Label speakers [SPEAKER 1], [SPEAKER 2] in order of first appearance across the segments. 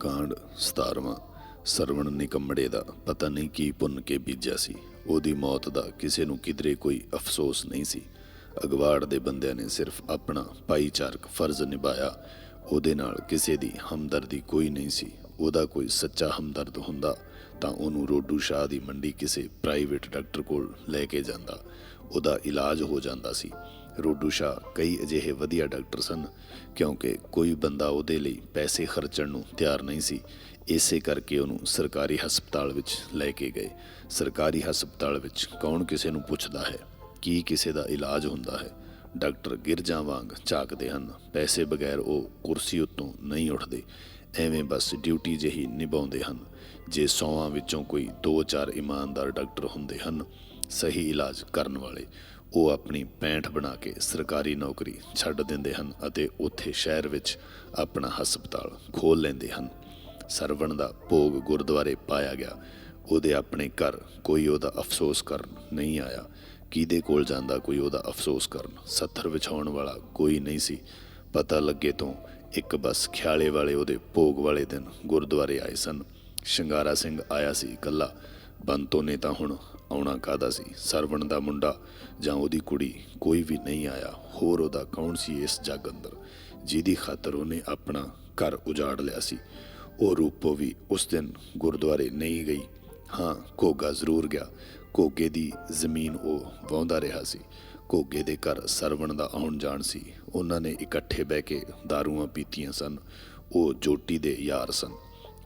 [SPEAKER 1] ਕਾਂਡ 17ਵਾਂ ਸਰਵਣ ਨਿਕੰਮੜੇ ਦਾ ਪਤਾ ਨਹੀਂ ਕੀ ਪੁੰਨ ਕੇ ਬੀਜਿਆ ਸੀ। ਉਹਦੀ ਮੌਤ ਦਾ ਕਿਸੇ ਨੂੰ ਕਿਧਰੇ ਕੋਈ ਅਫਸੋਸ ਨਹੀਂ ਸੀ। ਅਗਵਾੜ ਦੇ ਬੰਦਿਆਂ ਨੇ ਸਿਰਫ ਆਪਣਾ ਭਾਈਚਾਰਕ ਫਰਜ਼ ਨਿਭਾਇਆ। ਉਹਦੇ ਨਾਲ ਕਿਸੇ ਦੀ ਹਮਦਰਦੀ ਕੋਈ ਨਹੀਂ ਸੀ। ਉਹਦਾ ਕੋਈ ਸੱਚਾ ਹਮਦਰਦ ਹੁੰਦਾ ਤਾਂ ਉਹਨੂੰ ਰੋਡੂ ਸ਼ਾਹ ਦੀ ਮੰਡੀ ਕਿਸੇ ਪ੍ਰਾਈਵੇਟ ਡਾਕਟਰ ਕੋਲ ਲੈ ਕੇ ਜਾਂਦਾ। ਉਹਦਾ ਇਲਾਜ ਹੋ ਜਾਂਦਾ ਸੀ। ਰੋਡੂ ਸ਼ਾਹ ਕਈ ਅਜਿਹੇ ਵਧੀਆ ਡਾਕਟਰ ਸਨ, ਕਿਉਂਕਿ ਕੋਈ ਬੰਦਾ ਉਹਦੇ ਲਈ ਪੈਸੇ ਖਰਚਣ ਨੂੰ ਤਿਆਰ ਨਹੀਂ ਸੀ। ਇਸੇ ਕਰਕੇ ਉਹਨੂੰ ਸਰਕਾਰੀ ਹਸਪਤਾਲ ਵਿੱਚ ਲੈ ਕੇ ਗਏ। ਸਰਕਾਰੀ ਹਸਪਤਾਲ ਵਿੱਚ ਕੌਣ ਕਿਸੇ ਨੂੰ ਪੁੱਛਦਾ ਹੈ? ਕੀ ਕਿਸੇ ਦਾ ਇਲਾਜ ਹੁੰਦਾ ਹੈ? ਡਾਕਟਰ ਗਿਰਜਾਂ ਵਾਂਗ ਝਾਕਦੇ ਹਨ। ਪੈਸੇ ਬਗੈਰ ਉਹ ਕੁਰਸੀ ਉੱਤੋਂ ਨਹੀਂ ਉੱਠਦੇ। ਐਵੇਂ ਬਸ ਡਿਊਟੀ ਜਿਹੀ ਨਿਭਾਉਂਦੇ ਹਨ, ਜੇ ਸੌਆਂ ਵਿੱਚੋਂ ਕੋਈ 2-4 ਇਮਾਨਦਾਰ ਡਾਕਟਰ ਹੁੰਦੇ ਹਨ, ਸਹੀ ਇਲਾਜ ਕਰਨ ਵਾਲੇ। ਉਹ ਆਪਣੀ ਪੈਂਠ ਬਣਾ ਕੇ ਸਰਕਾਰੀ ਨੌਕਰੀ ਛੱਡ ਦਿੰਦੇ ਹਨ ਅਤੇ ਉੱਥੇ ਸ਼ਹਿਰ ਵਿੱਚ ਆਪਣਾ ਹਸਪਤਾਲ ਖੋਲ ਲੈਂਦੇ ਹਨ। ਸਰਵਣ ਦਾ ਭੋਗ ਗੁਰਦੁਆਰੇ ਪਾਇਆ ਗਿਆ। ਉਹਦੇ ਆਪਣੇ ਘਰ ਕੋਈ ਉਹਦਾ ਅਫਸੋਸ ਕਰਨ ਨਹੀਂ ਆਇਆ। ਕਿਹਦੇ ਕੋਲ ਜਾਂਦਾ ਕੋਈ ਉਹਦਾ ਅਫਸੋਸ ਕਰਨ? ਸੱਥਰ ਵਿਛਾਉਣ ਵਾਲਾ ਕੋਈ ਨਹੀਂ ਸੀ। ਪਤਾ ਲੱਗੇ ਤੋਂ ਇੱਕ ਬਸ ਖਿਆਲੇ ਵਾਲੇ ਉਹਦੇ ਭੋਗ ਵਾਲੇ ਦਿਨ ਗੁਰਦੁਆਰੇ ਆਏ ਸਨ। ਸ਼ਿੰਗਾਰਾ ਸਿੰਘ ਆਇਆ ਸੀ ਇਕੱਲਾ। ਬੰਤੋ ਨੇ ਤਾਂ ਹੁਣ ਆਉਣਾ ਕਾਦਾ ਸੀ? ਸਰਵਣ ਦਾ ਮੁੰਡਾ ਜਾਂ ਉਹਦੀ ਕੁੜੀ? ਕੋਈ ਵੀ ਨਹੀਂ ਆਇਆ। ਹੋਰ ਉਹਦਾ ਕੌਣ ਸੀ ਇਸ ਜੱਗ ਅੰਦਰ? ਜਿਹਦੀ ਖਾਤਰ ਉਹਨੇ ਆਪਣਾ ਘਰ ਉਜਾੜ ਲਿਆ ਸੀ। ਉਹ ਰੂਪੋ ਵੀ ਉਸ ਦਿਨ ਗੁਰਦੁਆਰੇ ਨਹੀਂ ਗਈ। ਹਾਂ ਕੋਗਾ ਜ਼ਰੂਰ ਗਿਆ। ਕੋਗੇ ਦੀ ਜ਼ਮੀਨ ਉਹ ਵਾਹੁੰਦਾ ਰਿਹਾ ਸੀ। ਕੋਗੇ ਦੇ ਘਰ ਸਰਵਣ ਦਾ ਆਉਣ ਜਾਣ ਸੀ। ਉਹਨਾਂ ਨੇ ਇਕੱਠੇ ਬਹਿ ਕੇ ਦਾਰੂਆਂ ਪੀਤੀਆਂ ਸਨ। ਉਹ ਜੋਟੀ ਦੇ ਯਾਰ ਸਨ।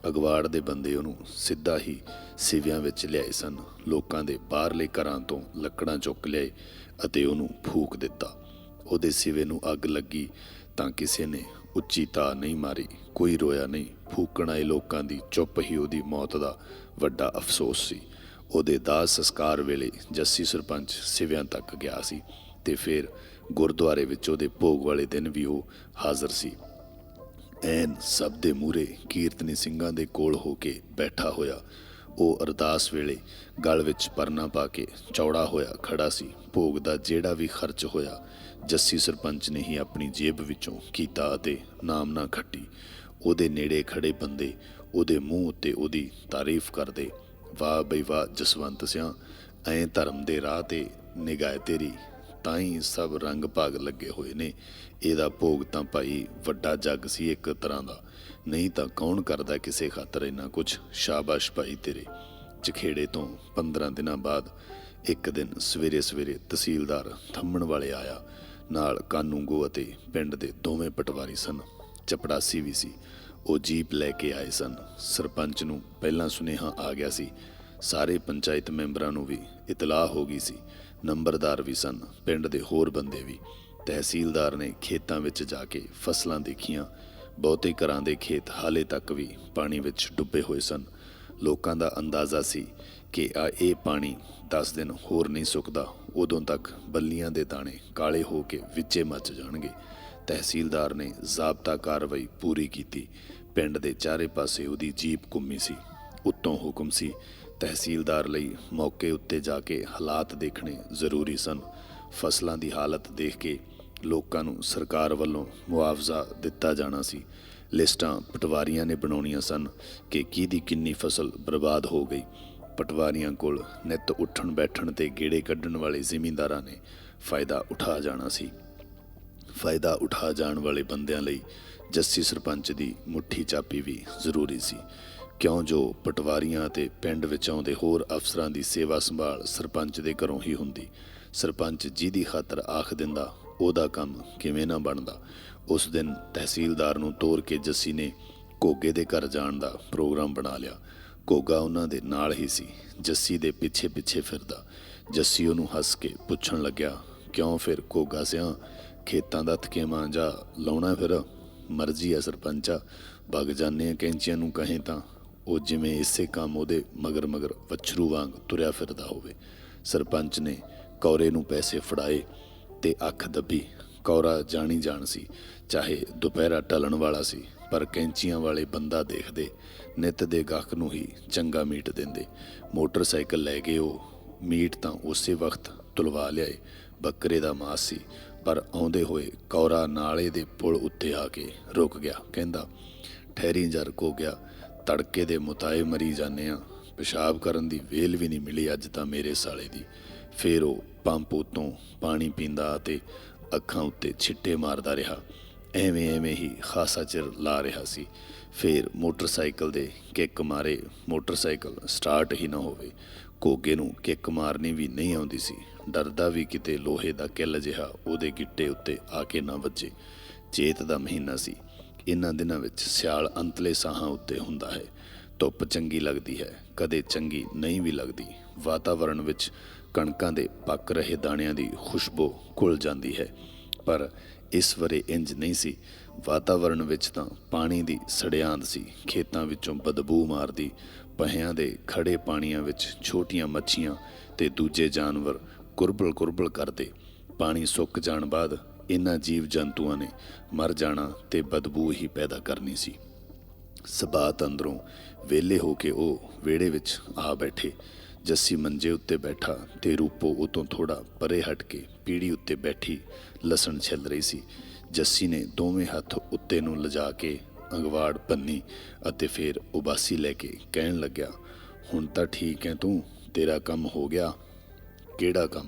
[SPEAKER 1] ਅਗਵਾੜ ਦੇ ਬੰਦੇ ਉਹਨੂੰ ਸਿੱਧਾ ਹੀ ਸਿਵਿਆਂ ਵਿੱਚ ਲਿਆਏ ਸਨ। ਲੋਕਾਂ ਦੇ ਬਾਹਰਲੇ ਘਰਾਂ ਤੋਂ ਲੱਕੜਾਂ ਚੁੱਕ ਲਿਆਏ ਅਤੇ ਉਹਨੂੰ ਫੂਕ ਦਿੱਤਾ। ਉਹਦੇ ਸਿਵੇ ਨੂੰ ਅੱਗ ਲੱਗੀ ਤਾਂ ਕਿਸੇ ਨੇ ਉੱਚੀ ਤਾ ਨਹੀਂ ਮਾਰੀ। ਕੋਈ ਰੋਇਆ ਨਹੀਂ। ਫੂਕਣ ਆਏ ਲੋਕਾਂ ਦੀ ਚੁੱਪ ਹੀ ਉਹਦੀ ਮੌਤ ਦਾ ਵੱਡਾ ਅਫਸੋਸ ਸੀ। ਉਹਦੇ ਦਾਸ ਸੰਸਕਾਰ ਵੇਲੇ ਜੱਸੀ ਸਰਪੰਚ ਸਿਵਿਆਂ ਤੱਕ ਗਿਆ ਸੀ ਤੇ ਫਿਰ ਗੁਰਦੁਆਰੇ ਵਿੱਚ ਉਹਦੇ ਭੋਗ ਵਾਲੇ ਦਿਨ ਵੀ ਉਹ ਹਾਜ਼ਰ ਸੀ। ਐਨ ਸਭ ਦੇ ਮੂਰੇ ਕੀਰਤਨੀ ਸਿੰਘਾਂ ਦੇ ਕੋਲ ਹੋ ਕੇ ਬੈਠਾ ਹੋਇਆ। ਉਹ ਅਰਦਾਸ ਵੇਲੇ ਗਲ ਵਿੱਚ ਪਰਨਾ ਪਾ ਕੇ ਚੌੜਾ ਹੋਇਆ ਖੜਾ ਸੀ। ਭੋਗ ਦਾ ਜਿਹੜਾ ਵੀ ਖਰਚ ਹੋਇਆ, ਜੱਸੀ ਸਰਪੰਚ ਨੇ ਹੀ ਆਪਣੀ ਜੇਬ ਵਿੱਚੋਂ ਕੀਤਾ ਅਤੇ ਨਾਮ ਨਾ ਖੱਟੀ। ਉਹਦੇ ਨੇੜੇ ਖੜੇ ਬੰਦੇ ਉਹਦੇ ਮੂੰਹ ਉੱਤੇ ਉਹਦੀ ਤਾਰੀਫ ਕਰਦੇ, ਵਾਹ ਬਈ ਵਾਹ ਜਸਵੰਤ ਸਿਆ, ਐਂ ਧਰਮ ਦੇ ਰਾਹ ਤੇ ਨਿਗਾਹ ਤੇਰੀ। ਤਾਂ ਹੀ ਸਭ ਰੰਗ ਭਾਗ ਲੱਗੇ ਹੋਏ ਨੇ। ਇਹਦਾ ਭੋਗ ਤਾਂ ਭਾਈ ਵੱਡਾ ਜੱਗ ਸੀ ਇੱਕ ਤਰ੍ਹਾਂ ਦਾ। ਨਹੀਂ ਤਾਂ ਕੌਣ ਕਰਦਾ ਕਿਸੇ ਖਾਤਰ ਇੰਨਾ ਕੁਝ ਸ਼ਾਬਾਸ਼ ਭਾਈ ਤੇਰੇ। ਚਖੇੜੇ ਤੋਂ 15 ਦਿਨਾਂ ਬਾਅਦ ਇੱਕ ਦਿਨ ਸਵੇਰੇ ਸਵੇਰੇ ਤਹਿਸੀਲਦਾਰ ਥੰਮਣ ਵਾਲੇ ਆਇਆ। ਨਾਲ ਕਾਨੂੰਗੋ ਅਤੇ ਪਿੰਡ ਦੇ ਦੋਵੇਂ ਪਟਵਾਰੀ ਸਨ। ਚਪੜਾਸੀ ਵੀ ਸੀ। ਉਹ ਜੀਪ ਲੈ ਕੇ ਆਏ ਸਨ। ਸਰਪੰਚ ਨੂੰ ਪਹਿਲਾਂ ਸੁਨੇਹਾ ਆ ਗਿਆ ਸੀ। ਸਾਰੇ ਪੰਚਾਇਤ ਮੈਂਬਰਾਂ ਨੂੰ ਵੀ ਇਤਲਾਹ ਹੋ ਗਈ ਸੀ। ਨੰਬਰਦਾਰ ਵੀ ਸਨ, ਪਿੰਡ ਦੇ ਹੋਰ ਬੰਦੇ ਵੀ। ਤਹਿਸੀਲਦਾਰ ਨੇ ਖੇਤਾਂ ਵਿੱਚ ਜਾ ਕੇ ਫਸਲਾਂ ਦੇਖੀਆਂ। ਬਹੁਤੇ ਘਰਾਂ ਦੇ ਖੇਤ ਹਾਲੇ ਤੱਕ ਵੀ ਪਾਣੀ ਵਿੱਚ ਡੁੱਬੇ ਹੋਏ ਸਨ। ਲੋਕਾਂ ਦਾ ਅੰਦਾਜ਼ਾ ਸੀ ਕਿ ਆ ਇਹ ਪਾਣੀ 10 ਦਿਨ ਹੋਰ ਨਹੀਂ ਸੁੱਕਦਾ, ਉਦੋਂ ਤੱਕ ਬੱਲੀਆਂ ਦੇ ਦਾਣੇ ਕਾਲੇ ਹੋ ਕੇ ਵਿੱਚੇ ਮੱਚ ਜਾਣਗੇ। ਤਹਿਸੀਲਦਾਰ ਨੇ ਜ਼ਾਬਤਾ ਕਾਰਵਾਈ ਪੂਰੀ ਕੀਤੀ। ਪਿੰਡ ਦੇ ਚਾਰੇ ਪਾਸੇ ਉਹਦੀ ਜੀਪ ਘੁੰਮੀ ਸੀ। ਉੱਤੋਂ ਹੁਕਮ ਸੀ ਤਹਿਸੀਲਦਾਰ ਲਈ ਮੌਕੇ ਉੱਤੇ ਜਾ ਕੇ ਹਾਲਾਤ ਦੇਖਣੇ ਜ਼ਰੂਰੀ ਸਨ। ਫਸਲਾਂ ਦੀ ਹਾਲਤ ਦੇਖ ਕੇ ਲੋਕਾਂ ਨੂੰ ਸਰਕਾਰ ਵੱਲੋਂ ਮੁਆਵਜ਼ਾ ਦਿੱਤਾ ਜਾਣਾ ਸੀ। ਲਿਸਟਾਂ ਪਟਵਾਰੀਆਂ ਨੇ ਬਣਾਉਣੀਆਂ ਸਨ ਕਿ ਕਿਹਦੀ ਕਿੰਨੀ ਫਸਲ ਬਰਬਾਦ ਹੋ ਗਈ। ਪਟਵਾਰੀਆਂ ਕੋਲ ਨਿੱਤ ਉੱਠਣ ਬੈਠਣ ਤੇ ਗੇੜੇ ਕੱਢਣ ਵਾਲੇ ਜ਼ਿਮੀਂਦਾਰਾਂ ਨੇ ਫਾਇਦਾ ਉਠਾ ਜਾਣਾ ਸੀ। ਫਾਇਦਾ ਉਠਾ ਜਾਣ ਵਾਲੇ ਬੰਦਿਆਂ ਲਈ ਜੱਸੀ ਸਰਪੰਚ ਦੀ ਮੁੱਠੀ ਚਾਪੀ ਵੀ ਜ਼ਰੂਰੀ ਸੀ। ਕਿਉਂ ਜੋ ਪਟਵਾਰੀਆਂ ਤੇ ਪਿੰਡ ਵਿੱਚ ਆਉਂਦੇ ਹੋਰ ਅਫਸਰਾਂ ਦੀ ਸੇਵਾ ਸੰਭਾਲ ਸਰਪੰਚ ਦੇ ਘਰੋਂ ਹੀ ਹੁੰਦੀ। ਸਰਪੰਚ ਜਿਹਦੀ ਖਾਤਰ ਆਖ ਦਿੰਦਾ, ਉਹਦਾ ਕੰਮ ਕਿਵੇਂ ਨਾ ਬਣਦਾ? ਉਸ ਦਿਨ ਤਹਿਸੀਲਦਾਰ ਨੂੰ ਤੋਰ ਕੇ ਜੱਸੀ ਨੇ ਕੋਗੇ ਦੇ ਘਰ ਜਾਣ ਦਾ ਪ੍ਰੋਗਰਾਮ ਬਣਾ ਲਿਆ। ਕੋਗਾ ਉਹਨਾਂ ਦੇ ਨਾਲ ਹੀ ਸੀ। ਜੱਸੀ ਦੇ ਪਿੱਛੇ ਪਿੱਛੇ ਫਿਰਦਾ। ਜੱਸੀ ਉਹਨੂੰ ਹੱਸ ਕੇ ਪੁੱਛਣ ਲੱਗਿਆ, ਕਿਉਂ ਫਿਰ ਕੋਗਾ ਸਿਆ? ਖੇਤਾਂ ਦਾ ਥਕੇਵਾਂ ਜਾ ਲਾਉਣਾ ਫਿਰ? ਮਰਜ਼ੀ ਹੈ ਸਰਪੰਚਾ ਵਗ ਜਾਂਦੇ ਆ ਕੈਂਚੀਆਂ ਨੂੰ ਕਹੇ ਤਾਂ। ਉਹ ਜਿਵੇਂ ਇਸੇ ਕੰਮ ਉਹਦੇ ਮਗਰ ਮਗਰ ਵਛਰੂ ਵਾਂਗ ਤੁਰਿਆ ਫਿਰਦਾ ਹੋਵੇ। ਸਰਪੰਚ ਨੇ ਕੌਰੇ ਨੂੰ ਪੈਸੇ ਫੜਾਏ ਤੇ ਅੱਖ ਦੱਬੀ। ਕੌਰਾ ਜਾਣੀ ਜਾਣ ਸੀ, ਚਾਹੇ ਦੁਪਹਿਰਾ ਟਲਣ ਵਾਲਾ ਸੀ, ਪਰ ਕੈਂਚੀਆਂ ਵਾਲੇ ਬੰਦਾ ਦੇਖਦੇ, ਨਿੱਤ ਦੇ ਗਾਹਕ ਨੂੰ ਹੀ ਚੰਗਾ ਮੀਟ ਦਿੰਦੇ। ਮੋਟਰਸਾਈਕਲ ਲੈ ਗਏ ਉਹ, ਮੀਟ ਤਾਂ ਉਸੇ ਵਕਤ ਤੁਲਵਾ ਲਿਆਏ। ਬੱਕਰੇ ਦਾ ਮਾਸ ਸੀ, ਪਰ ਆਉਂਦੇ ਹੋਏ ਕੌਰਾ ਨਾਲੇ ਦੇ ਪੁਲ ਉੱਤੇ ਆ ਕੇ ਰੁਕ ਗਿਆ, ਕਹਿੰਦਾ, ਠਹਿਰੀ ਜਰ ਕੋ ਗਿਆ ਤੜਕੇ ਦੇ ਮੁਤਾਏ ਮਰੀ ਜਾਂਦੇ ਆ ਪਿਸ਼ਾਬ ਕਰਨ ਦੀ ਵੇਲ ਵੀ ਨਹੀਂ ਮਿਲੀ ਅੱਜ ਤਾਂ ਮੇਰੇ ਸਾਲੇ ਦੀ। ਫੇਰ ਉਹ ਪੰਪ ਉਤੋਂ ਪਾਣੀ ਪੀਂਦਾ ਅਤੇ ਅੱਖਾਂ ਉੱਤੇ ਛਿੱਟੇ ਮਾਰਦਾ ਰਿਹਾ। ਐਵੇਂ ਐਵੇਂ ਹੀ ਖਾਸਾ ਚਿਰ ਲਾ ਰਿਹਾ ਸੀ। ਫੇਰ ਮੋਟਰਸਾਈਕਲ ਦੇ ਕਿੱਕ ਮਾਰੇ। ਮੋਟਰਸਾਈਕਲ ਸਟਾਰਟ ਹੀ ਨਾ ਹੋਵੇ। ਕੋਗੇ ਨੂੰ ਕਿੱਕ ਮਾਰਨੀ ਵੀ ਨਹੀਂ ਆਉਂਦੀ ਸੀ। ਡਰਦਾ ਵੀ ਕਿਤੇ ਲੋਹੇ ਦਾ ਕਿੱਲ ਜਿਹਾ ਉਹਦੇ ਗਿੱਟੇ ਉੱਤੇ ਆ ਕੇ ਨਾ ਵੱਜੇ। ਚੇਤ ਦਾ ਮਹੀਨਾ ਸੀ। ਇਹਨਾਂ ਦਿਨਾਂ ਵਿੱਚ ਸਿਆਲ ਅੰਤਲੇ ਸਾਹਾਂ ਉੱਤੇ ਹੁੰਦਾ ਹੈ। ਧੁੱਪ ਚੰਗੀ ਲੱਗਦੀ ਹੈ, ਕਦੇ ਚੰਗੀ ਨਹੀਂ ਵੀ ਲੱਗਦੀ। ਵਾਤਾਵਰਣ ਵਿੱਚ ਕਣਕਾਂ ਦੇ ਪੱਕ ਰਹੇ ਦਾਣਿਆਂ ਦੀ ਖੁਸ਼ਬੂ ਘੁਲ ਜਾਂਦੀ ਹੈ। ਪਰ ਇਸ ਵਰੇ ਇੰਜ ਨਹੀਂ ਸੀ। ਵਾਤਾਵਰਣ ਵਿੱਚ ਤਾਂ ਪਾਣੀ ਦੀ ਸੜਿਆਂਦ ਸੀ। ਖੇਤਾਂ ਵਿੱਚੋਂ ਬਦਬੂ ਮਾਰਦੀ, ਪਹਿਆਂ ਦੇ ਖੜੇ ਪਾਣੀਆਂ ਵਿੱਚ ਛੋਟੀਆਂ ਮੱਛੀਆਂ ਤੇ ਦੂਜੇ ਜਾਨਵਰ ਕੁਰਬਲ ਕੁਰਬਲ ਕਰਦੇ। ਪਾਣੀ ਸੁੱਕ ਜਾਣ ਬਾਅਦ ਇਹਨਾਂ ਜੀਵ ਜੰਤੂਆਂ ਨੇ ਮਰ ਜਾਣਾ ਤੇ ਬਦਬੂ ਹੀ ਪੈਦਾ ਕਰਨੀ ਸੀ। ਸਬਾਤ ਅੰਦਰੋਂ ਵੇਲੇ ਹੋ ਕੇ ਉਹ ਵਿਹੜੇ ਵਿੱਚ ਆ ਬੈਠੇ। ਜੱਸੀ ਮੰਜੇ ਉੱਤੇ ਬੈਠਾ ਤੇ ਰੂਪੋ ਉਤੋਂ ਥੋੜਾ ਪਰੇ ਹਟ ਕੇ ਪੀੜੀ ਉੱਤੇ ਬੈਠੀ ਲਸਣ ਛਿੱਲ ਰਹੀ ਸੀ। ਜੱਸੀ ਨੇ ਦੋਵੇਂ ਹੱਥ ਉੱਤੇ ਨੂੰ ਲਿਜਾ ਕੇ ਅੰਗਵਾੜ ਪੰਨੀ ਅਤੇ ਫਿਰ ਉਬਾਸੀ ਲੈ ਕੇ ਕਹਿਣ ਲੱਗਿਆ, ਹੁਣ ਤਾਂ ਠੀਕ ਹੈ ਤੂੰ, ਤੇਰਾ ਕੰਮ ਹੋ ਗਿਆ। ਕਿਹੜਾ ਕੰਮ?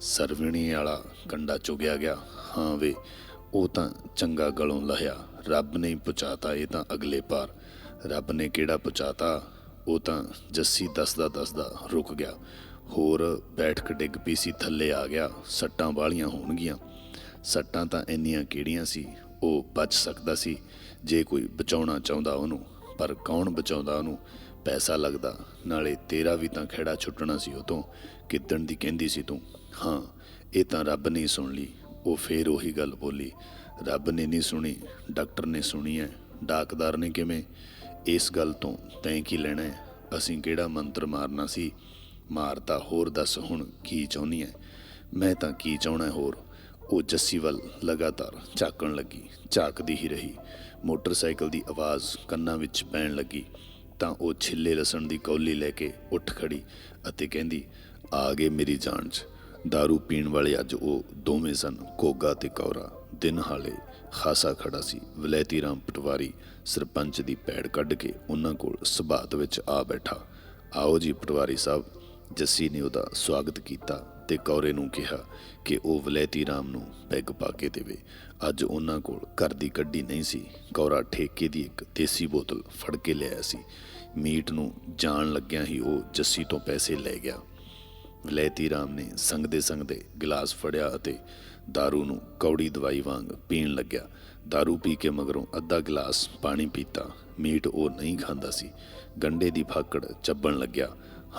[SPEAKER 1] ਸਰਵਣੀ ਵਾਲਾ ਕੰਡਾ ਚੁਗਿਆ ਗਿਆ। ਹਾਂ ਵੇ, ਉਹ ਤਾਂ ਚੰਗਾ ਗਲੋਂ ਲਹਿਆ। ਰੱਬ ਨੇ ਹੀ ਪਹੁੰਚਾਤਾ ਇਹ ਤਾਂ ਅਗਲੇ ਪਾਰ। ਰੱਬ ਨੇ ਕਿਹੜਾ ਪਹੁੰਚਾਤਾ ਉਹ ਤਾਂ ਜੱਸੀ ਦੱਸਦਾ ਦੱਸਦਾ ਰੁਕ ਗਿਆ। ਹੋਰ ਬੈਠਕ ਡਿੱਗ ਪਈ ਸੀ, ਥੱਲੇ ਆ ਗਿਆ। ਸੱਟਾਂ ਵਾਲੀਆਂ ਹੋਣਗੀਆਂ। ਸੱਟਾਂ ਤਾਂ ਇੰਨੀਆਂ ਕਿਹੜੀਆਂ ਸੀ? ਉਹ ਬਚ ਸਕਦਾ ਸੀ, ਜੇ ਕੋਈ ਬਚਾਉਣਾ ਚਾਹੁੰਦਾ ਉਹਨੂੰ। ਪਰ ਕੌਣ ਬਚਾਉਂਦਾ ਉਹਨੂੰ? ਪੈਸਾ ਲੱਗਦਾ। ਨਾਲੇ ਤੇਰਾ ਵੀ ਤਾਂ ਖੇੜਾ ਛੁੱਟਣਾ ਸੀ ਉਹ ਤੋਂ ਕਿੱਦਣ ਦੀ ਕਹਿੰਦੀ ਸੀ ਤੂੰ? ਹਾਂ, ਇਹ ਤਾਂ ਰੱਬ ਨੇ ਸੁਣ ਲਈ। ਉਹ ਫੇਰ ਉਹੀ ਗੱਲ ਬੋਲੀ। ਰੱਬ ਨੇ ਨਹੀਂ ਸੁਣੀ, ਡਾਕਟਰ ਨੇ ਸੁਣੀ ਹੈ, ਡਾਕਦਾਰ ਨੇ ਕਿਵੇਂ? ਇਸ ਗੱਲ ਤੋਂ ਤੈਂ ਕੀ ਲੈਣਾ ਹੈ? ਅਸੀਂ ਕਿਹੜਾ ਮੰਤਰ ਮਾਰਨਾ ਸੀ? ਮਾਰਤਾ ਹੋਰ ਦੱਸ ਹੁਣ ਕੀ ਚਾਹੁੰਦੀ ਹੈ? ਮੈਂ ਤਾਂ ਕੀ ਚਾਹਣਾ ਹੋਰ? ਉਹ ਜੱਸੀ ਵੱਲ ਲਗਾਤਾਰ ਝਾਕਣ ਲੱਗੀ, ਝਾਕਦੀ ਹੀ ਰਹੀ। ਮੋਟਰਸਾਈਕਲ ਦੀ ਆਵਾਜ਼ ਕੰਨਾਂ ਵਿੱਚ ਪੈਣ ਲੱਗੀ। ਤਾਂ ਉਹ ਛਿੱਲੇ ਲਸਣ ਦੀ ਕੌਲੀ ਲੈ ਕੇ ਉੱਠ ਖੜੀ ਅਤੇ ਕਹਿੰਦੀ, ਆ ਗਏ ਮੇਰੀ ਜਾਨ 'ਚ। दारू ਪੀਣ ਵਾਲੇ ਅੱਜ ਉਹ ਦੋਵੇਂ ਸਨ ਕੋਗਾ ਤੇ ਕੌਰਾ ਦਿਨ ਹਾਲੇ ਖਾਸਾ ਖੜਾ ਸੀ ਵਲੈਤੀ ਰਾਮ ਪਟਵਾਰੀ ਸਰਪੰਚ ਦੀ ਪੈੜ ਕੱਢ ਕੇ ਉਹਨਾਂ ਕੋਲ ਸਬਾਤ ਵਿੱਚ ਆ ਬੈਠਾ ਆਓ ਜੀ ਪਟਵਾਰੀ ਸਾਹਿਬ ਜੱਸੀ ਨੇ ਉਹਦਾ ਸਵਾਗਤ ਕੀਤਾ ਤੇ ਕੌਰੇ ਨੂੰ ਕਿਹਾ ਕਿ ਉਹ ਵਲੈਤੀ ਰਾਮ ਨੂੰ ਪੈਗ ਪਾ ਕੇ ਦੇਵੇ ਅੱਜ ਉਹਨਾਂ ਕੋਲ ਘਰ ਦੀ ਕੱਢੀ ਨਹੀਂ ਸੀ ਕੌਰਾ ਠੇਕੇ ਦੀ ਇੱਕ ਦੇਸੀ ਬੋਤਲ ਫੜ ਕੇ ਲਿਆਇਆ ਸੀ ਮੀਟ ਨੂੰ ਜਾਣ ਲੱਗਿਆ ਹੀ ਉਹ ਜੱਸੀ ਤੋਂ ਪੈਸੇ ਲੈ ਗਿਆ ਵਲੈਤੀ ਰਾਮ ਨੇ ਸੰਗਦੇ ਸੰਗਦੇ ਗਲਾਸ ਫੜਿਆ ਅਤੇ दारू ਨੂੰ ਕੌੜੀ ਦਵਾਈ ਵਾਂਗ ਪੀਣ ਲੱਗਿਆ दारू ਪੀ ਕੇ ਮਗਰੋਂ ਅੱਧਾ ਗਲਾਸ ਪਾਣੀ ਪੀਤਾ ਮੀਟ ਉਹ ਨਹੀਂ ਖਾਂਦਾ ਸੀ ਗੰਡੇ ਦੀ ਫਾਕੜ ਚੱਬਣ ਲੱਗਿਆ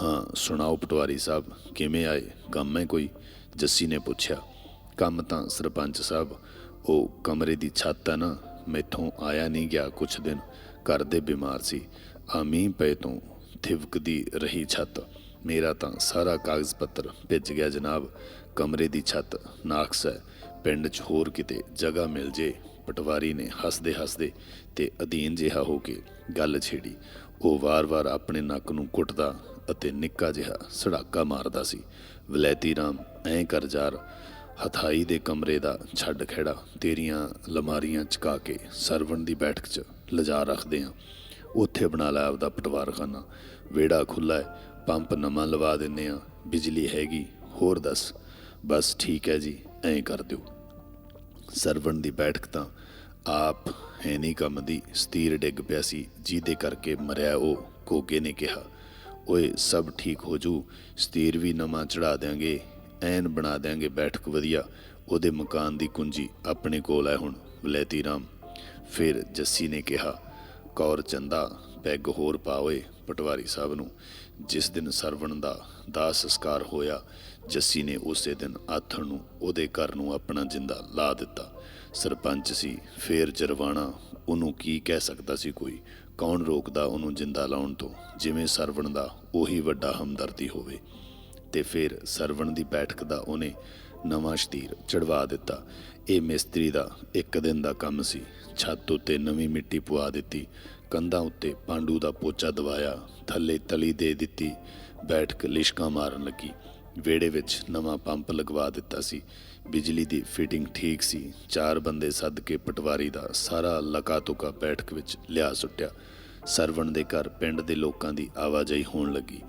[SPEAKER 1] ਹਾਂ ਸੁਣਾਓ ਪਟਵਾਰੀ ਸਾਹਿਬ ਕਿਵੇਂ ਆਏ ਕੰਮ ਹੈ ਕੋਈ ਜੱਸੀ ਨੇ ਪੁੱਛਿਆ ਕੰਮ ਤਾਂ ਸਰਪੰਚ ਸਾਹਿਬ ਉਹ ਕਮਰੇ ਦੀ ਛੱਤ ਹੈ ਨਾ ਮੈਥੋਂ ਆਇਆ ਨਹੀਂ ਗਿਆ ਕੁਛ ਦਿਨ ਘਰ ਦੇ ਬਿਮਾਰ ਸੀ ਆ ਮੀਂਹ ਪਏ ਤੋਂ ਥਿਵਕਦੀ ਰਹੀ ਛੱਤ ਮੇਰਾ ਤਾਂ ਸਾਰਾ ਕਾਗਜ਼ ਪੱਤਰ ਭਿੱਜ ਗਿਆ ਜਨਾਬ। ਕਮਰੇ ਦੀ ਛੱਤ ਨਾਕਸ ਹੈ। ਪਿੰਡ 'ਚ ਹੋਰ ਕਿਤੇ ਜਗ੍ਹਾ ਮਿਲ ਜੇ, ਪਟਵਾਰੀ ਨੇ ਹੱਸਦੇ ਹੱਸਦੇ ਤੇ ਅਧੀਨ ਜਿਹਾ ਹੋ ਕੇ ਗੱਲ ਛੇੜੀ। ਉਹ ਵਾਰ-ਵਾਰ ਆਪਣੇ ਨੱਕ ਨੂੰ ਕੁੱਟਦਾ ਅਤੇ ਨਿੱਕਾ ਜਿਹਾ ਸੜਾਕਾ ਮਾਰਦਾ ਸੀ। ਵਲੈਤੀ ਰਾਮ, ਐਂ ਕਰ ਜਾਰ ਹਥਾਈ ਦੇ ਕਮਰੇ ਦਾ ਛੱਡ ਖੇੜਾ ਤੇਰੀਆਂ ਲਮਾਰੀਆਂ ਚਕਾ ਕੇ ਸਰਵਣ ਦੀ ਬੈਠਕ 'ਚ ਲਿਜਾ ਰੱਖਦੇ ਆ। ਉੱਥੇ ਬਣਾ ਲਿਆ ਆਪਦਾ ਪਟਵਾਰਖਾਨਾ। ਵਿਹੜਾ ਖੁੱਲਾ ਹੈ ਪੰਪ ਨਵਾਂ ਲਵਾ ਦਿੰਨੇ ਆ ਬਿਜਲੀ ਹੈਗੀ, ਹੋਰ ਦੱਸ। ਬਸ ਠੀਕ ਹੈ ਜੀ, ਐਂ ਕਰ ਦਿਓ। ਸਰਵਣ ਦੀ ਬੈਠਕ ਤਾਂ ਆਪ ਹੈ ਨਹੀਂ ਕੰਮ ਦੀ। ਸਤੀਰ ਡਿੱਗ ਪਿਆ ਸੀ, ਜਿਹਦੇ ਕਰਕੇ ਮਰਿਆ ਉਹ ਕੋਗੇ ਨੇ ਕਿਹਾ। ਓਏ, ਸਭ ਠੀਕ ਹੋ ਜੂ। ਸਤੀਰ ਵੀ ਨਵਾਂ ਚੜਾ ਦਿਆਂਗੇ। ਐਨ ਬਣਾ ਦਿਆਂਗੇ ਬੈਠਕ ਵਧੀਆ। ਉਹਦੇ ਮਕਾਨ ਦੀ ਕੁੰਜੀ ਆਪਣੇ ਕੋਲ ਹੈ ਹੁਣ, ਵਲੈਤੀ ਰਾਮ। ਫਿਰ ਜੱਸੀ ਨੇ ਕਿਹਾ, ਕੌਰ ਚੰਦਾ, ਪੈਗ ਹੋਰ ਪਾ ਪਟਵਾਰੀ ਸਾਹਿਬ ਨੂੰ। ਜਿਸ ਦਿਨ ਸਰਵਣ ਦਾ ਦਾਹ ਸੰਸਕਾਰ ਹੋਇਆ, ਜੱਸੀ ਨੇ ਉਸੇ ਦਿਨ ਆਥਣ ਨੂੰ ਉਹਦੇ ਘਰ ਨੂੰ ਆਪਣਾ ਜਿੰਦਾ ਲਾ ਦਿੱਤਾ। ਸਰਪੰਚ ਸੀ, ਫੇਰ ਜਰਵਾਣਾ ਉਹਨੂੰ ਕੀ ਕਹਿ ਸਕਦਾ ਸੀ ਕੋਈ? ਕੌਣ ਰੋਕਦਾ ਉਹਨੂੰ ਜਿੰਦਾ ਲਾਉਣ ਤੋਂ? ਜਿਵੇਂ ਸਰਵਣ ਦਾ ਉਹੀ ਵੱਡਾ ਹਮਦਰਦੀ ਹੋਵੇ। ਤੇ ਫਿਰ ਸਰਵਣ ਦੀ ਬੈਠਕ ਦਾ ਉਹਨੇ ਨਵਾਂ ਸ਼ਤੀਰ ਚੜਵਾ ਦਿੱਤਾ। ਇਹ ਮਿਸਤਰੀ ਦਾ ਇੱਕ ਦਿਨ ਦਾ ਕੰਮ ਸੀ। ਛੱਤ ਉੱਤੇ ਨਵੀਂ ਮਿੱਟੀ ਪਵਾ ਦਿੱਤੀ। ਕੰਧਾਂ ਉੱਤੇ ਪਾਂਡੂ ਦਾ ਪੋਚਾ ਦਵਾਇਆ ਥੱਲੇ ਤਲੀ ਦੇ ਦਿੱਤੀ ਬੈਠਕ ਲਿਸ਼ਕਾਂ ਮਾਰਨ ਲੱਗੀ। ਵਿਹੜੇ ਵਿੱਚ ਨਵਾਂ ਪੰਪ ਲਗਵਾ ਦਿੱਤਾ ਸੀ। ਬਿਜਲੀ ਦੀ ਫਿਟਿੰਗ ਠੀਕ ਸੀ। ਚਾਰ ਬੰਦੇ ਸੱਦ ਕੇ ਪਟਵਾਰੀ ਦਾ ਸਾਰਾ ਲਕਾ ਤੁਕਾ ਬੈਠਕ ਵਿੱਚ ਲਿਆ ਸੁੱਟਿਆ। ਸਰਵਣ ਦੇ ਘਰ ਪਿੰਡ ਦੇ ਲੋਕਾਂ ਦੀ ਆਵਾਜਾਈ ਹੋਣ ਲੱਗੀ।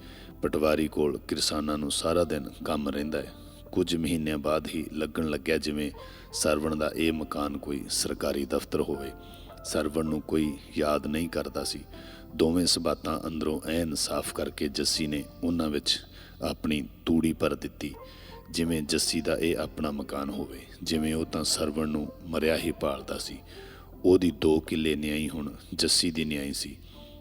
[SPEAKER 1] ਪਟਵਾਰੀ ਕੋਲ ਕਿਸਾਨਾਂ ਨੂੰ ਸਾਰਾ ਦਿਨ ਕੰਮ ਰਹਿੰਦਾ ਹੈ। ਕੁਝ ਮਹੀਨਿਆਂ ਬਾਅਦ ਹੀ ਲੱਗਣ ਲੱਗਿਆ ਜਿਵੇਂ ਸਰਵਣ ਦਾ ਇਹ ਮਕਾਨ ਕੋਈ ਸਰਕਾਰੀ ਦਫ਼ਤਰ ਹੋਵੇ। ਸਰਵਣ ਨੂੰ ਕੋਈ ਯਾਦ ਨਹੀਂ ਕਰਦਾ ਸੀ। ਦੋਵੇਂ ਸਬਾਤਾਂ ਅੰਦਰੋਂ ਐਨ ਸਾਫ਼ ਕਰਕੇ ਜੱਸੀ ਨੇ ਉਹਨਾਂ ਵਿੱਚ ਆਪਣੀ ਤੂੜੀ ਭਰ ਦਿੱਤੀ। ਜਿਵੇਂ ਜੱਸੀ ਦਾ ਇਹ ਆਪਣਾ ਮਕਾਨ ਹੋਵੇ, ਜਿਵੇਂ ਉਹ ਤਾਂ ਸਰਵਣ ਨੂੰ ਮਰਿਆ ਹੀ ਪਾਲਦਾ ਸੀ। ਉਹਦੀ ਦੋ ਕਿੱਲੇ ਨਿਆਈ ਹੁਣ ਜੱਸੀ ਦੀ ਨਿਆਈ ਸੀ।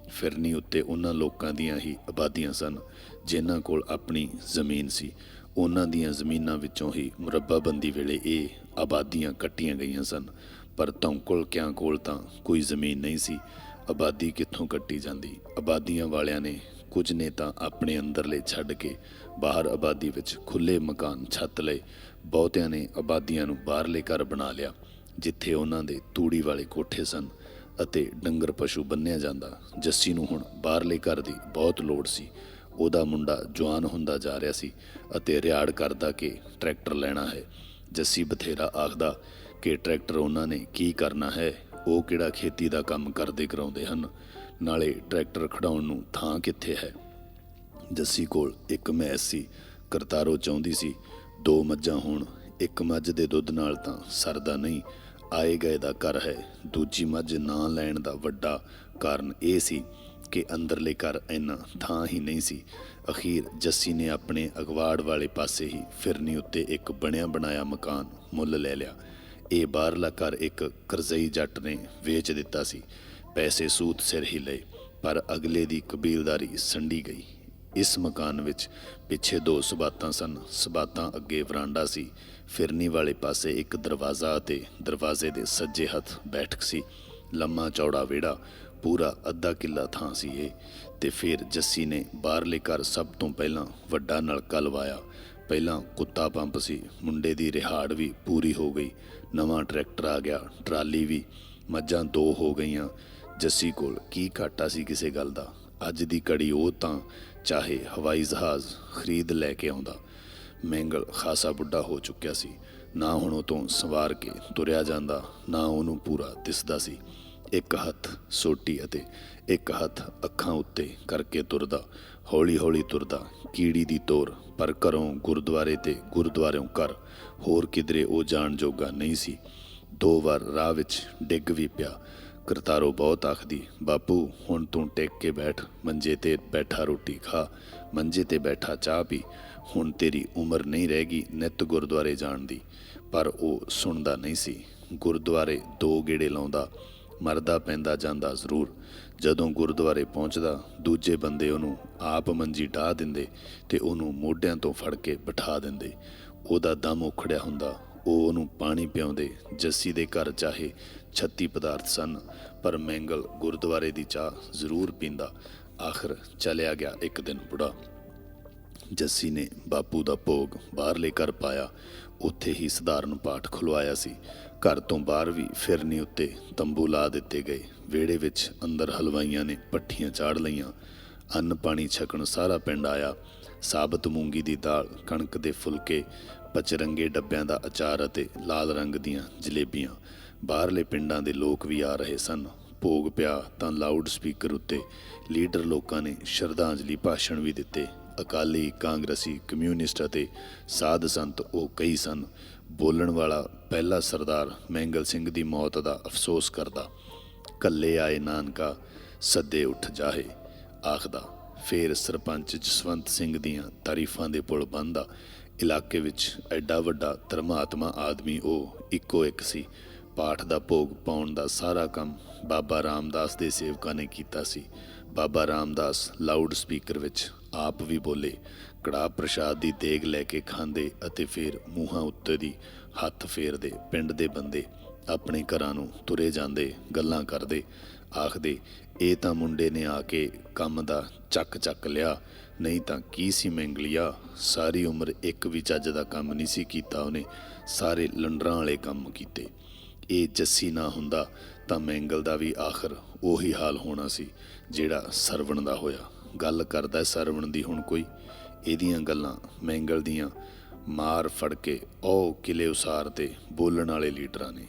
[SPEAKER 1] ਫਿਰਨੀ ਉੱਤੇ ਉਹਨਾਂ ਲੋਕਾਂ ਦੀਆਂ ਹੀ ਆਬਾਦੀਆਂ ਸਨ, ਜਿਨ੍ਹਾਂ ਕੋਲ ਆਪਣੀ ਜ਼ਮੀਨ ਸੀ। ਉਹਨਾਂ ਦੀਆਂ ਜ਼ਮੀਨਾਂ ਵਿੱਚੋਂ ਹੀ ਮੁਰੱਬਾਬੰਦੀ ਵੇਲੇ ਇਹ ਆਬਾਦੀਆਂ ਕੱਟੀਆਂ ਗਈਆਂ ਸਨ। ਪਰ ਤੌਂਕਲ ਕਿਆਂ ਕੋਲ ਤਾਂ ਕੋਈ ਜ਼ਮੀਨ ਨਹੀਂ ਸੀ। ਆਬਾਦੀ ਕਿੱਥੋਂ ਕੱਟੀ ਜਾਂਦੀ? ਆਬਾਦੀਆਂ ਵਾਲਿਆਂ ਨੇ ਕੁਝ ਨੇ ਤਾਂ ਆਪਣੇ ਅੰਦਰਲੇ ਛੱਡ ਕੇ ਬਾਹਰ ਆਬਾਦੀ ਵਿੱਚ ਖੁੱਲੇ ਮਕਾਨ ਛੱਤ ਲਏ। ਬਹੁਤਿਆਂ ਨੇ ਆਬਾਦੀਆਂ ਨੂੰ ਬਾਹਰਲੇ ਘਰ ਬਣਾ ਲਿਆ, ਜਿੱਥੇ ਉਹਨਾਂ ਦੇ ਤੂੜੀ ਵਾਲੇ ਕੋਠੇ ਸਨ ਅਤੇ ਡੰਗਰ ਪਸ਼ੂ ਬੰਨਿਆ ਜਾਂਦਾ। ਜੱਸੀ ਨੂੰ ਹੁਣ ਬਾਹਰਲੇ ਘਰ ਦੀ ਬਹੁਤ ਲੋੜ ਸੀ। ਉਹਦਾ ਮੁੰਡਾ ਜਵਾਨ ਹੁੰਦਾ ਜਾ ਰਿਹਾ ਸੀ ਅਤੇ ਰਿਆੜ ਕਰਦਾ ਕਿ ਟਰੈਕਟਰ ਲੈਣਾ ਹੈ। ਜੱਸੀ ਬਥੇਰਾ ਆਖਦਾ ਕਿ ਟਰੈਕਟਰ ਉਹਨਾਂ ਨੇ ਕੀ ਕਰਨਾ ਹੈ, ਉਹ ਕਿਹੜਾ ਖੇਤੀ ਦਾ ਕੰਮ ਕਰਦੇ ਕਰਾਉਂਦੇ ਹਨ, ਨਾਲੇ ਟਰੈਕਟਰ ਖੜਾਉਣ ਨੂੰ ਥਾਂ ਕਿੱਥੇ ਹੈ? ਜੱਸੀ ਕੋਲ ਇੱਕ ਮੈਸ ਸੀ, ਕਰਤਾਰੋ ਚਾਹੁੰਦੀ ਸੀ, ਦੋ ਮੱਝਾਂ ਹੋਣ, ਇੱਕ ਮੱਝ ਦੇ ਦੁੱਧ ਨਾਲ ਤਾਂ ਸਰਦਾ ਨਹੀਂ, ਆਏ ਗਏ ਦਾ ਘਰ ਹੈ, ਦੂਜੀ ਮੱਝ ਨਾ ਲੈਣ ਦਾ ਵੱਡਾ ਕਾਰਨ ਇਹ ਸੀ ਕਿ ਅੰਦਰਲੇ ਘਰ ਇੰਨਾ ਥਾਂ ਹੀ ਨਹੀਂ ਸੀ। ਅਖੀਰ ਜੱਸੀ ਨੇ ਆਪਣੇ ਅਗਵਾੜ ਵਾਲੇ ਪਾਸੇ ਹੀ ਫਿਰਨੀ ਉੱਤੇ ਇੱਕ ਬਣਿਆ ਬਣਾਇਆ ਮਕਾਨ ਮੁੱਲ ਲੈ ਲਿਆ। ਇਹ ਬਾਹਰਲਾ ਘਰ ਇੱਕ ਕਰਜ਼ਈ ਜੱਟ ਨੇ ਵੇਚ ਦਿੱਤਾ ਸੀ। ਪੈਸੇ ਸੂਤ ਸਿਰ ਹੀ ਲਏ, ਪਰ ਅਗਲੇ ਦੀ ਕਬੀਲਦਾਰੀ ਸੰਡੀ ਗਈ। ਇਸ ਮਕਾਨ ਵਿੱਚ ਪਿੱਛੇ ਦੋ ਸਬਾਤਾਂ ਸਨ। ਸਬਾਤਾਂ ਅੱਗੇ ਵਰਾਂਡਾ ਸੀ। ਫਿਰਨੀ ਵਾਲੇ ਪਾਸੇ ਇੱਕ ਦਰਵਾਜ਼ਾ ਅਤੇ ਦਰਵਾਜ਼ੇ ਦੇ ਸੱਜੇ ਹੱਥ ਬੈਠਕ ਸੀ। ਲੰਮਾ ਚੌੜਾ ਵਿਹੜਾ, ਪੂਰਾ ਅੱਧਾ ਕਿੱਲਾ ਥਾਂ ਸੀ ਇਹ ਤੇ ਫਿਰ ਜੱਸੀ ਨੇ ਬਾਹਰਲੇ ਘਰ ਸਭ ਤੋਂ ਪਹਿਲਾਂ ਵੱਡਾ ਨਲਕਾ ਲਵਾਇਆ। ਪਹਿਲਾਂ ਕੁੱਤਾ ਪੰਪ ਸੀ, ਮੁੰਡੇ ਦੀ ਰਿਹਾੜ ਵੀ ਪੂਰੀ ਹੋ ਗਈ, ਨਵਾਂ ਟਰੈਕਟਰ ਆ ਗਿਆ, ਟਰਾਲੀ ਵੀ, ਮੱਝਾਂ ਦੋ ਹੋ ਗਈਆਂ। ਜੱਸੀ ਕੋਲ ਕੀ ਘਾਟਾ ਸੀ ਕਿਸੇ ਗੱਲ ਦਾ? ਅੱਜ ਦੀ ਕੜੀ ਉਹ ਤਾਂ ਚਾਹੇ ਹਵਾਈ ਜਹਾਜ਼ ਖਰੀਦ ਲੈ ਕੇ ਆਉਂਦਾ। ਮੈਂਗਲ ਖਾਸਾ ਬੁੱਢਾ ਹੋ ਚੁੱਕਿਆ ਸੀ। ਨਾ ਹੁਣ ਉਹ ਤੋਂ ਸਵਾਰ ਕੇ ਤੁਰਿਆ ਜਾਂਦਾ, ਨਾ ਉਹਨੂੰ ਪੂਰਾ ਦਿਸਦਾ ਸੀ। ਇੱਕ ਹੱਥ ਸੋਟੀ ਅਤੇ ਇੱਕ ਹੱਥ ਅੱਖਾਂ ਉੱਤੇ ਕਰਕੇ ਤੁਰਦਾ ਹੌਲੀ ਹੌਲੀ ਤੁਰਦਾ, ਕੀੜੀ ਦੀ ਤੋਰ ਪਰ ਘਰੋਂ ਗੁਰਦੁਆਰੇ ਤੇ ਗੁਰਦੁਆਰਿਓਂ ਘਰ, ਹੋਰ ਕਿਧਰੇ ਉਹ ਜਾਣ ਜੋਗਾ ਨਹੀਂ ਸੀ। ਦੋ ਵਾਰ ਰਾਹ ਵਿੱਚ ਡਿੱਗ ਵੀ ਪਿਆ। ਕਰਤਾਰੋ ਬਹੁਤ ਆਖਦੀ, ਬਾਪੂ, ਹੁਣ ਤੂੰ ਟੇਕ ਕੇ ਬੈਠ, ਮੰਜੇ ਤੇ ਬੈਠਾ ਰੋਟੀ ਖਾ, ਮੰਜੇ ਤੇ ਬੈਠਾ ਚਾਹ ਪੀ, ਹੁਣ ਤੇਰੀ ਉਮਰ ਨਹੀਂ ਰਹੇਗੀ ਨਿਤ ਗੁਰਦੁਆਰੇ ਜਾਣ ਦੀ। ਪਰ ਉਹ ਸੁਣਦਾ ਨਹੀਂ ਸੀ। ਗੁਰਦੁਆਰੇ ਦੋ ਗੇੜੇ ਲਾਉਂਦਾ, ਮਰਦਾ ਪੈਂਦਾ ਜਾਂਦਾ ਜ਼ਰੂਰ। ਜਦੋਂ ਗੁਰਦੁਆਰੇ ਪਹੁੰਚਦਾ, ਦੂਜੇ ਬੰਦੇ ਉਹਨੂੰ ਆਪ ਮੰਜੀ ਢਾਹ ਦਿੰਦੇ ਤੇ ਉਹਨੂੰ ਮੋਢਿਆਂ ਤੋਂ ਫੜ ਕੇ ਬਿਠਾ ਦਿੰਦੇ। ਉਹਦਾ ਦਮ ਉਖੜਿਆ ਹੁੰਦਾ। ਉਹ ਉਹਨੂੰ ਪਾਣੀ ਪਿਆਉਂਦੇ, ਜੱਸੀ ਦੇ ਘਰ ਚਾਹੇ 36 ਪਦਾਰਥ ਸਨ, ਪਰ ਮੈਂਗਲ ਗੁਰਦੁਆਰੇ ਦੀ ਚਾਹ ਜ਼ਰੂਰ ਪੀਂਦਾ। ਆਖਰ ਚਲਿਆ ਗਿਆ ਇੱਕ ਦਿਨ ਬੁੜਾ। ਜੱਸੀ ਨੇ ਬਾਪੂ ਦਾ ਭੋਗ ਬਾਹਰਲੇ ਘਰ ਪਾਇਆ। ਉੱਥੇ ਹੀ ਸਧਾਰਨ ਪਾਠ ਖੁਲਵਾਇਆ ਸੀ। ਘਰ ਤੋਂ ਬਾਹਰ ਵੀ ਫਿਰਨੀ ਉੱਤੇ ਤੰਬੂ ਲਾ ਦਿੱਤੇ ਗਏ। ਵਿਹੜੇ ਵਿੱਚ ਅੰਦਰ ਹਲਵਾਈਆਂ ਨੇ ਪੱਠੀਆਂ ਚਾੜ ਲਈਆਂ। ਅੰਨ ਪਾਣੀ ਛਕਣ ਸਾਰਾ ਪਿੰਡ ਆਇਆ। ਸਾਬਤ ਮੂੰਗੀ ਦੀ ਦਾਲ, ਕਣਕ ਦੇ ਫੁਲਕੇ, ਪਚਰੰਗੇ ਡੱਬਿਆਂ ਦਾ ਅਚਾਰ ਅਤੇ ਲਾਲ ਰੰਗ ਦੀਆਂ ਜਲੇਬੀਆਂ। ਬਾਹਰਲੇ ਪਿੰਡਾਂ ਦੇ ਲੋਕ ਵੀ ਆ ਰਹੇ ਸਨ। ਭੋਗ ਪਿਆ ਤਾਂ ਲਾਊਡ ਸਪੀਕਰ ਉੱਤੇ ਲੀਡਰ ਲੋਕਾਂ ਨੇ ਸ਼ਰਧਾਂਜਲੀ ਭਾਸ਼ਣ ਵੀ ਦਿੱਤੇ। ਅਕਾਲੀ ਕਾਂਗਰਸੀ ਕਮਿਊਨਿਸਟ ਅਤੇ ਸਾਧ ਸੰਤ ਉਹ ਕਈ ਸਨ। ਬੋਲਣ ਵਾਲਾ ਪਹਿਲਾ ਸਰਦਾਰ ਮਹਿੰਗਲ ਸਿੰਘ ਦੀ ਮੌਤ ਦਾ ਅਫਸੋਸ ਕਰਦਾ। ਕੱਲੇ ਆਏ ਨਾਨਕਾ, ਸੱਦੇ ਉੱਠ ਜਾਹੇ, ਆਖਦਾ। ਫੇਰ ਸਰਪੰਚ ਜਸਵੰਤ ਸਿੰਘ ਦੀਆਂ ਤਾਰੀਫਾਂ ਦੇ ਪੁਲ ਬੰਦਾ ਇਲਾਕੇ ਵਿੱਚ ਐਡਾ ਵੱਡਾ ਧਰਮਾਤਮਾ ਆਦਮੀ ਉਹ ਇੱਕੋ ਇੱਕ ਸੀ। ਪਾਠ ਦਾ ਭੋਗ ਪਾਉਣ ਦਾ ਸਾਰਾ ਕੰਮ ਬਾਬਾ ਰਾਮਦਾਸ ਦੇ ਸੇਵਕਾਂ ਨੇ ਕੀਤਾ ਸੀ। ਬਾਬਾ ਰਾਮਦਾਸ ਲਾਊਡ ਸਪੀਕਰ ਵਿੱਚ ਆਪ ਵੀ ਬੋਲੇ। ਕੜਾ ਪ੍ਰਸ਼ਾਦ ਦੀ ਦੇਗ ਲੈ ਕੇ ਖਾਂਦੇ ਅਤੇ ਫਿਰ ਮੂੰਹਾਂ ਉੱਤੇ ਦੀ ਹੱਥ ਫੇਰਦੇ ਪਿੰਡ ਦੇ ਬੰਦੇ ਆਪਣੇ ਘਰਾਂ ਨੂੰ ਤੁਰੇ ਜਾਂਦੇ, ਗੱਲਾਂ ਕਰਦੇ, ਆਖਦੇ, ਇਹ ਤਾਂ ਮੁੰਡੇ ਨੇ ਆ ਕੇ ਕੰਮ ਦਾ ਚੱਕ ਚੱਕ ਲਿਆ, ਨਹੀਂ ਤਾਂ ਕੀ ਸੀ ਮੈਂਗਲੀਆ ਸਾਰੀ ਉਮਰ ਇੱਕ ਵੀ ਚੱਜ ਦਾ ਕੰਮ ਨਹੀਂ ਸੀ ਕੀਤਾ ਉਹਨੇ, ਸਾਰੇ ਲੰਡਰਾਂ ਵਾਲੇ ਕੰਮ ਕੀਤੇ। ਇਹ ਜੱਸੀ ਨਾ ਹੁੰਦਾ ਤਾਂ ਮੈਂਗਲ ਦਾ ਵੀ ਆਖਰ ਉਹੀ ਹਾਲ ਹੋਣਾ ਸੀ ਜਿਹੜਾ ਸਰਵਣ ਦਾ ਹੋਇਆ। ਗੱਲ ਕਰਦਾ ਸਰਵਣ ਦੀ ਹੁਣ ਕੋਈ ਇਹਦੀਆਂ ਗੱਲਾਂ ਮੈਂਗਲ ਦੀਆਂ ਮਾਰ ਫੜ ਕੇ ਉਹ ਕਿਲੇ ਉਸਾਰ ਤੇ ਬੋਲਣ ਵਾਲੇ ਲੀਡਰਾਂ ਨੇ।